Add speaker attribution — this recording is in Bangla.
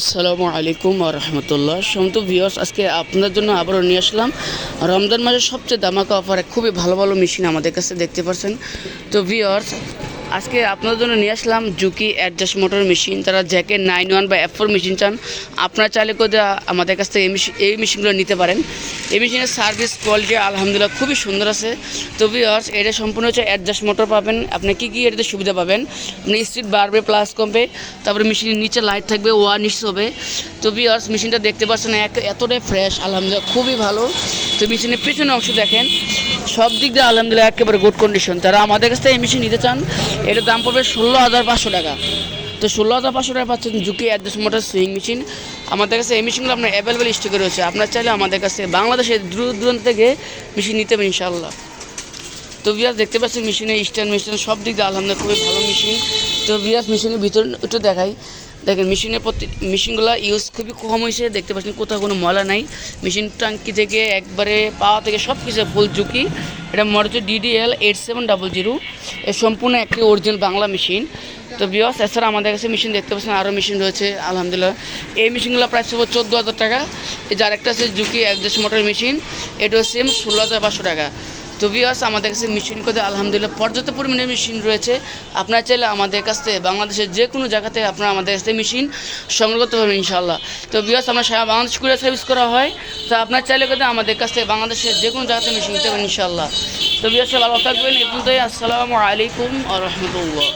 Speaker 1: আসসালামু আলাইকুম রহমতুল্লাহ। সমত ভিওর্স আজকে আপনাদের জন্য আবারও নিয়ে আসলাম। রমজান মাসের সবচেয়ে দামাকা অফারে খুবই ভালো ভালো মেশিন আমাদের কাছে দেখতে পাচ্ছেন তো ভিওর্স আজকে আপনাদের জন্য নিয়ে আসলাম জুকি অ্যাডজাস্ট মোটর মেশিন। তারা জ্যাকে নাইন ওয়ান বা এফ ফোর মেশিন চান, আপনারা চাইলে করে আমাদের কাছ থেকে এই এই মেশিনগুলো নিতে পারেন। এই মেশিনের সার্ভিস কোয়ালিটি আলহামদুলিল্লাহ খুবই সুন্দর আছে। তো ভিওর্স এটা সম্পূর্ণ হচ্ছে অ্যাডজাস্ট মোটর পাবেন। আপনি কী কী এটাতে সুবিধা পাবেন? আপনি স্পিড বাড়বে প্লাস কমবে, তারপরে মেশিনের নিচে লাইট থাকবে ওয়ার নিচ হবে। তো ভিওর্স মেশিনটা দেখতে পাচ্ছেন, এক এতটাই ফ্রেশ আলহামদুলিল্লাহ, খুবই ভালো। তো মেশিনের পেছনে অংশ দেখেন। সব দিক দিয়ে আলহামদুলিল্লাহ একেবারে গুড কন্ডিশন তারা আমাদের কাছ থেকে এই মেশিন নিতে চান, এটার দাম পড়বে ষোলো হাজার পাঁচশো টাকা। তো ষোলো হাজার পাঁচশো টাকা পাচ্ছেন Juki adjust motor sewing machine আমাদের কাছে এই মেশিনগুলো আপনার অ্যাভেলেবেল স্টকে রয়েছে। আপনার চাইলে আমাদের কাছে বাংলাদেশের দূর দূরান্ত থেকে মেশিন নিতে পারেন ইনশাআল্লাহ। তো বিয়াস দেখতে পাচ্ছেন মেশিনের স্ট্যান্ড মেশিন সব দিক দিয়ে আলহামদুলিল্লাহ খুবই ভালো মেশিন তো বিয়াস মেশিনের ভিতর একটু দেখাই। দেখেন, মেশিনের প্রতি মেশিনগুলো ইউজ খুবই কম হয়েছে দেখতে পাচ্ছেন কোথাও কোনো ময়লা নাই। মেশিন টাঙ্কি থেকে একবারে পাওয়া থেকে সব কিছু ফুল ঝুঁকি। এটা model DDL eight seven double zero সম্পূর্ণ একটি অরিজিনাল বাংলা মেশিন। তো বিয়াস এছাড়া আমাদের কাছে মেশিন দেখতে পাচ্ছেন, আরও মেশিন রয়েছে, আলহামদুলিল্লাহ। এই মেশিনগুলো প্রায় হবে চোদ্দ হাজার টাকা। যার একটা আছে জুকি অ্যাডজাস্ট মোটর মেশিন। এটা সেম ষোলো হাজার পাঁচশো টাকা। তো বিয়াস আমাদের কাছে মেশিন করে আলহামদুলিল্লাহ পর্যাপ্ত পরিমাণে মেশিন রয়েছে। আপনারা চাইলে আমাদের কাছ থেকে বাংলাদেশের যে কোনো জায়গাতে আপনারা আমাদের কাছ থেকে মেশিন সংগ্রহ করতে পারবেন ইনশাল্লাহ তো বিয়াস আমরা সারা বাংলাদেশ কুরিয়ার সার্ভিস করা হয়। তো আপনার চাইলে কিন্তু আমাদের কাছ থেকে বাংলাদেশের যে কোনো জায়গাতে মেশিন নিতে পারেন ইনশাল্লাহ তো বিয়াস ভালো থাকবেন। এখন তো আসসালামু আলাইকুম আ রহমতুল্লাহ।